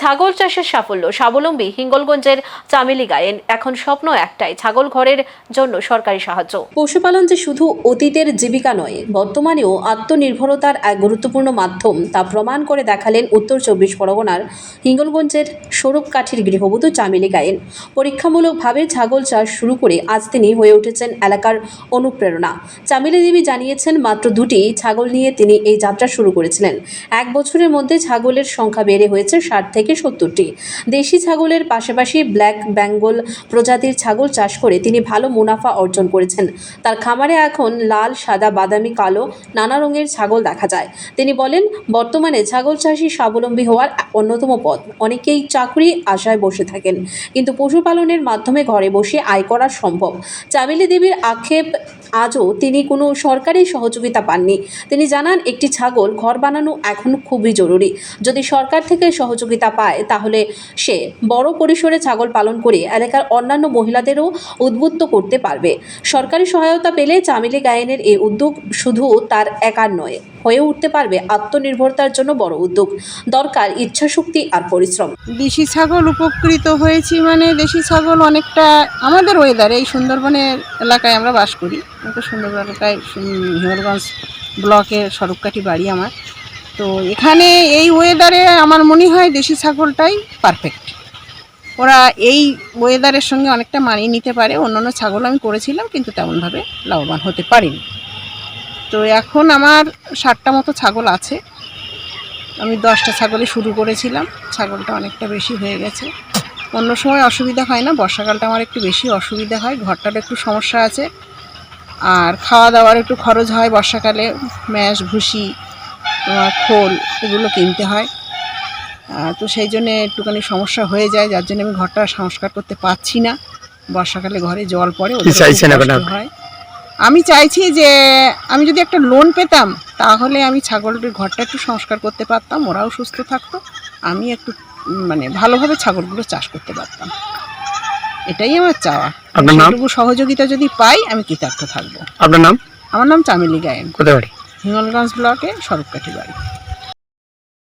ছাগল চাষের সাফল্য স্বাবলম্বী হিঙ্গলগঞ্জের চামেলি গায়েন এখন স্বপ্ন একটাই, ছাগল ঘরের জন্য সরকারি সাহায্য। পশুপালন যে শুধু অতীতের জীবিকা নয়, বর্তমানেও আত্মনির্ভরতার এক গুরুত্বপূর্ণ মাধ্যম তা প্রমাণ করে দেখালেন উত্তর চব্বিশ পরগনার হিঙ্গলগঞ্জের স্বরূপকাঠির গৃহবধূ চামেলি গায়েন। পরীক্ষামূলকভাবে ছাগল চাষ শুরু করে আজ তিনি হয়ে উঠেছেন এলাকার অনুপ্রেরণা। চামেলি দেবী জানিয়েছেন, মাত্র দুটি ছাগল নিয়ে তিনি এই যাত্রা শুরু করেছিলেন। এক বছরের মধ্যে ছাগলের সংখ্যা বেড়ে হয়েছে ষাট থেকে সত্তরটি। দেশি ছাগলের পাশাপাশি ব্ল্যাক বেঙ্গল প্রজাতির ছাগল চাষ করে তিনি ভালো মুনাফা অর্জন করেছেন। তার খামারে এখন লাল, সাদা, বাদামি, কালো, নানা রঙের ছাগল দেখা যায়। তিনি বলেন, বর্তমানে ছাগল চাষি স্বাবলম্বী হওয়ার অন্যতম পথ। অনেকেই চাকরি আশায় বসে থাকেন। কিন্তু পশুপালনের মাধ্যমে ঘরে বসে আয় করা সম্ভব। চামেলি দেবীর আক্ষেপ আজও তিনি কোনো সরকারি সহযোগিতা পাননি। তিনি জানান, একটি ছাগল ঘর বানানো এখন খুবই জরুরি। যদি সরকার থেকে সহযোগিতা পায়, তাহলে সে বড় পরিসরে ছাগল পালন করে এলাকার অন্যান্য মহিলাদেরও উদ্বুদ্ধ করতে পারবে। সরকারি সহায়তা পেলে চামেলি গায়েনের এই উদ্যোগ শুধু তার একার নয়, হয়ে উঠতে পারবে আত্মনির্ভরতার জন্য বড় উদ্যোগ। দরকার ইচ্ছাশক্তি আর পরিশ্রম। দেশি ছাগল উপকৃত হয়েছি মানে দেশি ছাগল অনেকটা আমাদের ওয়েদারে এই সুন্দরবনের এলাকায় আমরা বাস করি। তো সুন্দরবন এলাকায় উম, হিঙ্গলগঞ্জ ব্লকের বাড়ি আমার। তো এখানে এই ওয়েদারে আমার মনে হয় দেশি ছাগলটাই পারফেক্ট ওরা এই ওয়েদারের সঙ্গে অনেকটা মানিয়ে নিতে পারে। অন্যান্য ছাগল আমি করেছিলাম কিন্তু তেমনভাবে লাভবান হতে পারিনি। তো এখন আমার ষাটটা মতো ছাগল আছে। আমি দশটা ছাগলে শুরু করেছিলাম। ছাগলটা অনেকটা বেশি হয়ে গেছে। অন্য সময় অসুবিধা হয় না। বর্ষাকালটা আমার একটু বেশি অসুবিধা হয়। ঘরটার একটু সমস্যা আছে। আর খাওয়া দাওয়ার একটু খরচ হয় বর্ষাকালে ম্যাশ ভুসি খোল এগুলো কিনতে হয়। তো সেই জন্য একটুখানি সমস্যা হয়ে যায় যার জন্য আমি ঘরটা সংস্কার করতে পারছি না। বর্ষাকালে ঘরে জল পড়ে? হয়। আমি চাইছি যে আমি যদি একটা লোন পেতাম তাহলে আমি ছাগলটির ঘরটা একটু সংস্কার করতে পারতাম ওরাও সুস্থ থাকতো আমি একটু মানে ভালোভাবে ছাগলগুলো চাষ করতে পারতাম। এটাই আমার চাওয়া। আপনার নাম? সহযোগিতা যদি পাই আমি কৃতার্থ থাকব। আপনার নাম? আমার নাম চামেলি গায়েন। কোথায় বাড়ি? হিঙ্গলগঞ্জ ব্লকে সড়ককাঠি বাড়ি।